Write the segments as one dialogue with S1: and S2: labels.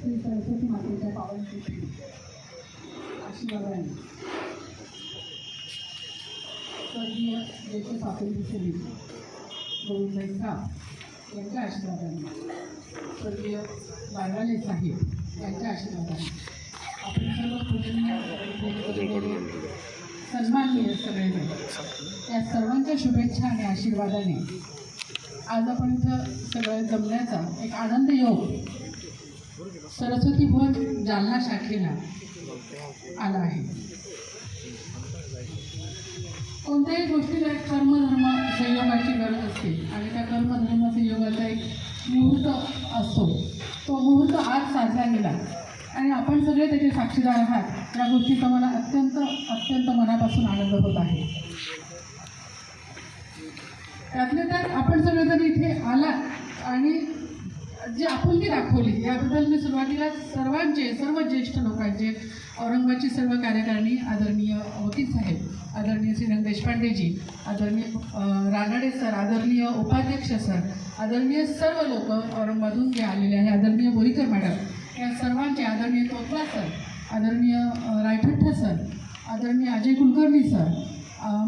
S1: श्री सरस्वती मातेच्या पावन तिथी आशीर्वादाने स्वर्गीय ज्येष्ठ स्वातंत्र्य सेवी गोविंदभाई साप यांच्या आशीर्वादाने स्वर्गीय बाळगाले साहेब यांच्या आशीर्वादाने आपण सर्व पूजनीय सन्माननीय सगळेजण या सर्वांच्या शुभेच्छा आणि आशीर्वादाने आज आपण इथं सगळं जमण्याचा एक आनंद योग सरस्वती भवन जालना शाखेला आला आहे. कोणत्याही गोष्टीला एक कर्मधर्म संयोगाची गरज असते. आणि त्या कर्मधर्म संयोगाचा एक मुहूर्त असतो. तो मुहूर्त आज साजरा गेला आणि आपण सगळे त्याचे साक्षीदार आहात. या गोष्टीचा मला अत्यंत अत्यंत मनापासून आनंद होत आहे. त्यातले त्यात आपण सगळे इथे आलात आणि जी दाखवली. याबद्दल मी सुरुवातीला सर्वांचे सर्व ज्येष्ठ लोकांचे औरंगाबादची सर्व कार्यकारिणी आदरणीय वकील साहेब आदरणीय श्रीरंग देशपांडेजी आदरणीय रानडे सर आदरणीय उपाध्यक्ष सर आदरणीय सर्व लोक औरंगाबादहून जे आलेले आहे आदरणीय बोरीकर मॅडम या सर्वांचे आदरणीय तोतला सर आदरणीय अं, रायठठ्ठ सर आदरणीय अजय कुलकर्णी सर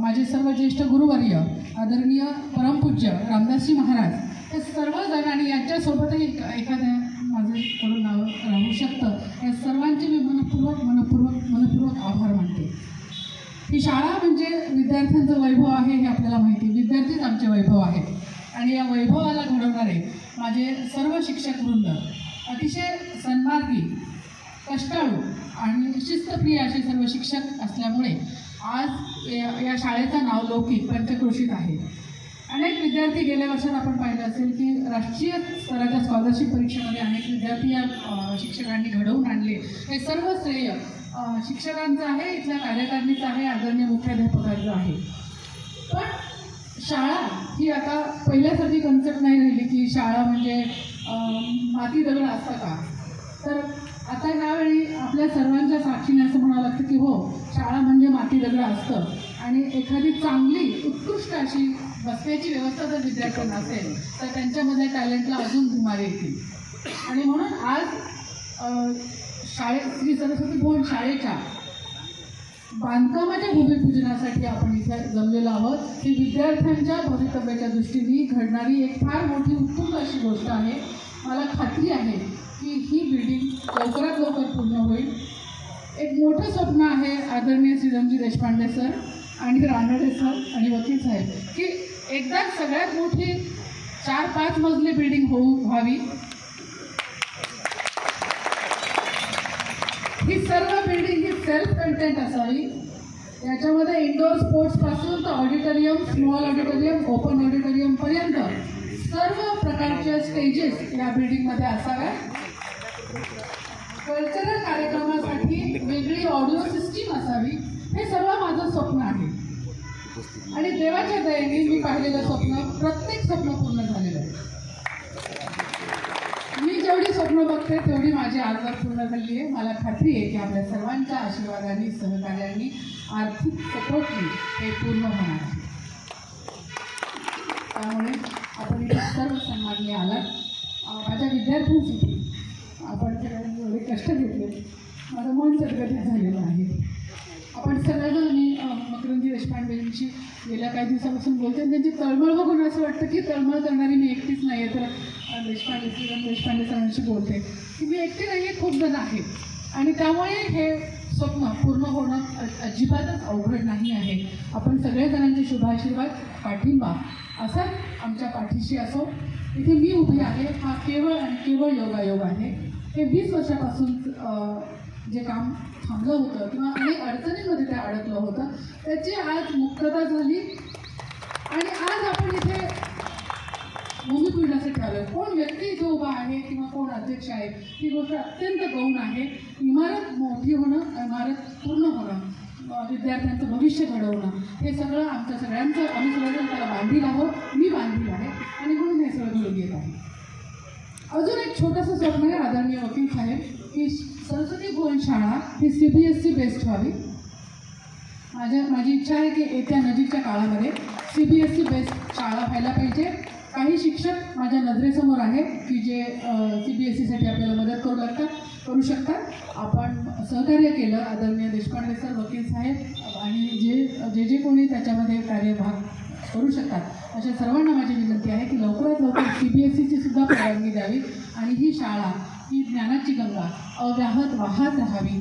S1: माझे सर्व ज्येष्ठ गुरुवर्य आदरणीय परमपूज्य रामदासजी महाराज हे सर्वजण आणि यांच्यासोबतही एखाद्या माझं कडून नाव राहू शकतं. या सर्वांचे मी मनपूर्वक मनपूर्वक मनपूर्वक आभार मानते. ही शाळा म्हणजे विद्यार्थ्यांचं वैभव आहे हे आपल्याला माहिती आहे. विद्यार्थीच आमचे वैभव आहेत. आणि या वैभवाला घडवणारे माझे सर्व शिक्षक वृंद अतिशय सन्मार्गी कष्टाळू आणि शिस्तप्रिय असे सर्व शिक्षक असल्यामुळे आज या या शाळेचं नाव लौकिक पंचक्रोशीत आहे. अनेक विद्यार्थी गेल्या वर्षात आपण पाहिलं असेल की राष्ट्रीय स्तराच्या स्कॉलरशिप परीक्षेमध्ये अनेक विद्यार्थी या शिक्षकांनी घडवून आणले. हे सर्व श्रेय शिक्षकांचं आहे इथल्या कार्यकारिणीचं आहे आदरणीय मुख्याध्यापकांचं आहे. पण शाळा ही आता पहिल्यासारखी कन्सेप्ट नाही राहिली की शाळा म्हणजे माती दगड असतं का? तर आता यावेळी आपल्या सर्वांच्या साक्षीने असं म्हणावं लागतं की हो शाळा म्हणजे माती दगड असतं. आणि एखादी चांगली उत्कृष्ट अशी बसण्याची व्यवस्था जर विद्यार्थ्यांना असेल तर त्यांच्यामध्ये टॅलेंटला अजून धुमारे येतील. आणि म्हणून आज शाळेत श्री सरस्वती भवन शाळेच्या बांधकामाच्या भूमिपूजनासाठी आपण इथे जमलेलो आहोत. ही विद्यार्थ्यांच्या भवितव्याच्या दृष्टीने घडणारी एक फार मोठी उत्तुंग अशी गोष्ट आहे. मला खात्री आहे की ही बिल्डिंग लवकरात लवकर पूर्ण होईल. एक मोठं स्वप्न आहे आदरणीय श्रीरंजी देशपांडे सर आणि रानडे सर आणि वकील साहेब की एकदा सगळ्यात मोठी चार पाच मजली बिल्डिंग होऊ व्हावी. ही सर्व बिल्डिंग ही सेल्फ कंटेंट असावी. याच्यामध्ये इंडोर स्पोर्ट्सपासून तर auditorium small auditorium open auditorium पर्यंत सर्व प्रकारच्या स्टेजेस या बिल्डिंगमध्ये असाव्या. कल्चरल कार्यक्रमासाठी वेगळी ऑडिओ सिस्टीम असावी. हे सर्व आणि देवाच्या दयेने मी पाहिलेलं स्वप्न प्रत्येक स्वप्न पूर्ण झालेलं आहे. मी जेवढी स्वप्न बघते तेवढी माझी आजवर पूर्ण झाली आहे. मला खात्री आहे की आपल्या सर्वांच्या आशीर्वादाने सहकार्याने आर्थिक सपोर्टने हे पूर्ण होणार आहे. त्यामुळे आपण इथे सर्व सन्माननीय आलात. माझ्या विद्यार्थ्यांसाठी आपण सगळ्यांनी एवढे कष्ट घेतले. माझं मन सदगतीत झालेलं आहे. आपण सगळेजण मी मकरंदी देशपांडेंशी गेल्या काही दिवसापासून बोलते आणि त्यांची तळमळ बघून असं वाटतं की तळमळ करणारी मी एकटीच नाही आहे तर देशपांडे श्रीराम देशपांडे सरांशी बोलते. की मी एकटी नाही आहे खूप जण आहे आणि त्यामुळे हे स्वप्न पूर्ण होणं अजिबातच अवघड नाही आहे. आपण सगळेजणांचे शुभाशीर्वाद पाठिंबा असा आमच्या पाठीशी असो. इथे मी उभी आहे. हा केवळ आणि केवळ योगायोग आहे. हे वीस वर्षापासून जे काम थांबलं होतं किंवा अनेक अडचणींमध्ये ते अडकलं होतं त्याची आज मुक्तता झाली. आणि आज आपण इथे भूमिपूजनासाठी आलोय कोण व्यक्ती जो उभा आहे किंवा कोण अध्यक्ष आहे ही गोष्ट अत्यंत गौण आहे. इमारत मोठी होणं इमारत पूर्ण होणं विद्यार्थ्यांचं भविष्य घडवणं हे सगळं आमच्या सगळ्यांचं आम्ही सगळ्यांना त्याला बांधील आहोत मी बांधील आहे आणि म्हणून हे सगळं घडून येत आहे. अजून एक छोटंसं स्वप्न आहे आदरणीय वकील साहेब. की सरस्वती भुवन शाळा ही C B S C based व्हावी माझ्या माझी इच्छा आहे की येत्या नजीकच्या काळामध्ये C B S C based शाळा व्हायला पाहिजे. काही शिक्षक माझ्या नजरेसमोर आहेत की जे सी बी एस सीसाठी आपल्याला मदत करू लागतात शकतात. आपण सहकार्य केलं आदरणीय देशपांडे सर वकील साहेब आणि जे जे जे कोणी त्याच्यामध्ये कार्यभाग करू शकतात अशा सर्वांना माझी विनंती आहे की लवकरात लवकर सी बी एस सीची सुद्धा परवानगी द्यावी. आणि ही शाळा ही ज्ञानाची गंगा अव्याहत वाहत राहावी.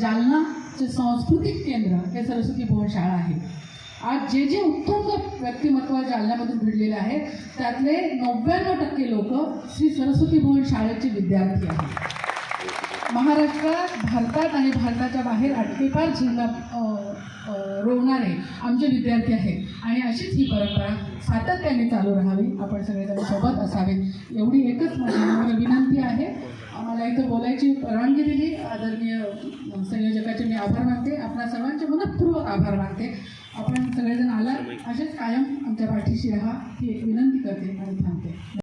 S1: जालनाचे सांस्कृतिक केंद्र हे सरस्वती भुवन शाळा आहे. आज जे जे उत्तुंग व्यक्तिमत्व जालन्यामधून घडलेले आहेत त्यातले नव्याण्णव टक्के लोक श्री सरस्वती भुवन शाळेचे विद्यार्थी आहेत. महाराष्ट्रात भारतात आणि भारताच्या बाहेर अटकेपार झेलला रोवणारे आमचे विद्यार्थी आहेत. आणि अशीच ही परंपरा सातत्याने चालू राहावी आपण सगळेजण सोबत असावे. एवढी एकच माझी विनंती आहे. आम्हाला इथं बोलायची परवानगी दिली. आदरणीय संयोजकाचे मी आभार मानते. आपल्या सर्वांचे मनपूर्वक आभार मानते. आपण सगळेजण आला असेच कायम आमच्या पाठीशी राहा. ही एक विनंती करते आणि थांबते.